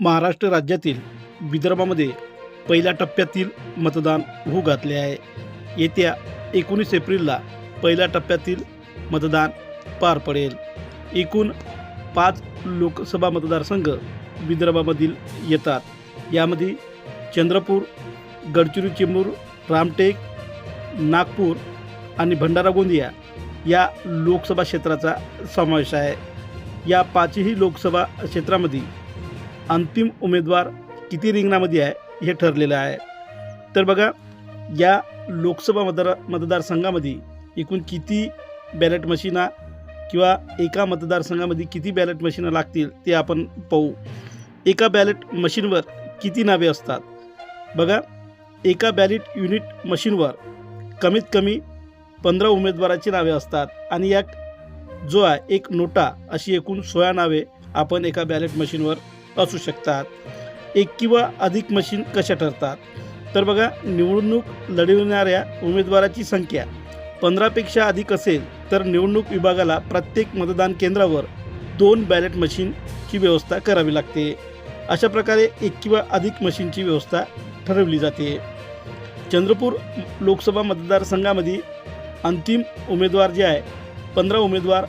महाराष्ट्र राज्यातील विदर्भामध्ये पहिल्या टप्प्यातील मतदान होऊ घातले आहे. येत्या एकोणीस एप्रिलला पहिल्या टप्प्यातील मतदान पार पडेल. एकूण पाच लोकसभा मतदारसंघ विदर्भामधील येतात. यामध्ये चंद्रपूर गडचिरोली चिमूर रामटेक नागपूर आणि भंडारा गोंदिया या लोकसभा क्षेत्राचा समावेश आहे. या पाचही लोकसभा क्षेत्रामध्ये अंतिम उमेदवार किती रिंगणामध्ये आहे हे ठरलेलं आहे. तर बघा या लोकसभा मतदार मतदारसंघामध्ये एकूण किती बॅलेट मशीना किंवा एका मतदारसंघामध्ये किती बॅलेट मशीनं लागतील ते आपण पाहू. एका बॅलेट मशीनवर किती नावे असतात? बघा एका बॅलेट युनिट मशीनवर कमीत कमी पंधरा उमेदवाराची नावे असतात आणि या जो आहे एक नोटा अशी एकूण सोळा नावे आपण एका बॅलेट मशीनवर असू शकतात. एक किंवा अधिक मशीन कशा ठरतात? तर बघा निवडणूक लढविणाऱ्या उमेदवाराची संख्या पंधरापेक्षा अधिक असेल तर निवडणूक विभागाला प्रत्येक मतदान केंद्रावर दोन बॅलेट मशीनची व्यवस्था करावी लागते. अशा प्रकारे एक किंवा अधिक मशीनची व्यवस्था ठरवली जाते. चंद्रपूर लोकसभा मतदारसंघामध्ये अंतिम उमेदवार जे आहे पंधरा उमेदवार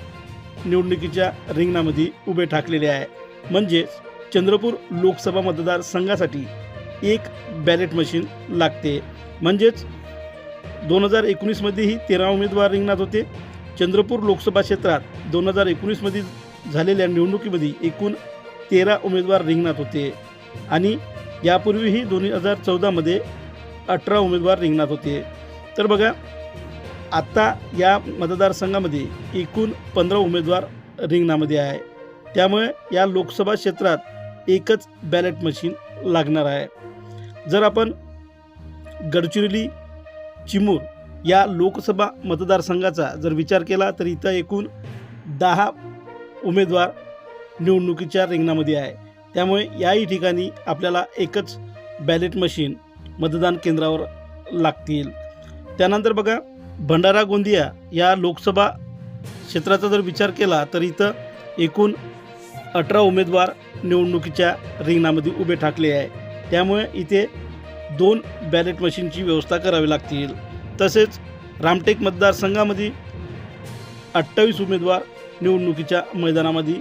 निवडणुकीच्या रिंगणामध्ये उभे ठाकलेले आहे. म्हणजेच चंद्रपूर लोकसभा मतदारसंघासाठी एक बॅलेट मशीन लागते. म्हणजेच दोन हजार एकोणीसमध्येही तेरा उमेदवार रिंगणात होते. चंद्रपूर लोकसभा क्षेत्रात दोन हजार एकोणीसमध्ये झालेल्या निवडणुकीमध्ये एकूण तेरा उमेदवार रिंगणात होते. आणि यापूर्वीही दोन हजार चौदामध्ये अठरा उमेदवार रिंगणात होते. तर बघा आत्ता या मतदारसंघामध्ये एकूण पंधरा उमेदवार रिंगणामध्ये आहे. त्यामुळे या लोकसभा क्षेत्रात एकच बॅलेट मशीन लागणार आहे. जर आपण गडचिरोली चिमूर या लोकसभा मतदारसंघाचा जर विचार केला तर इथं एकूण दहा उमेदवार निवडणुकीच्या रिंगणामध्ये आहे. त्यामुळे याही ठिकाणी आपल्याला एकच बॅलेट मशीन मतदान केंद्रावर लागतील. त्यानंतर बघा भंडारा गोंदिया या लोकसभा क्षेत्राचा जर विचार केला तर इथं एकूण अठरा उमेदवार निवडणुकीच्या रिंगणामध्ये उभे ठाकले आहे. त्यामुळे इथे दोन बॅलेट मशीनची व्यवस्था करावी लागतील. तसेच रामटेक मतदारसंघामध्ये अठ्ठावीस उमेदवार निवडणुकीच्या मैदानामध्ये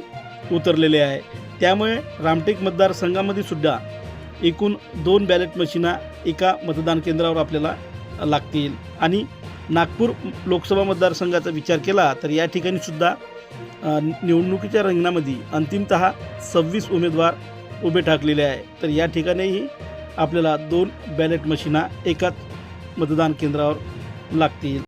उतरलेले आहे. त्यामुळे रामटेक मतदारसंघामध्ये सुद्धा एकूण दोन बॅलेट मशीना एका मतदान केंद्रावर आपल्याला लागतील. आणि नागपूर लोकसभा मतदारसंघाचा विचार केला तर या ठिकाणी सुद्धा निवडणुकीच्या रिंगणामध्ये अंतिमत सव्वीस उमेदवार उभे ठाकलेले आहे. तर या ठिकाणीही आपल्याला दोन बॅलेट मशीना एकाच मतदान केंद्रावर लागतील.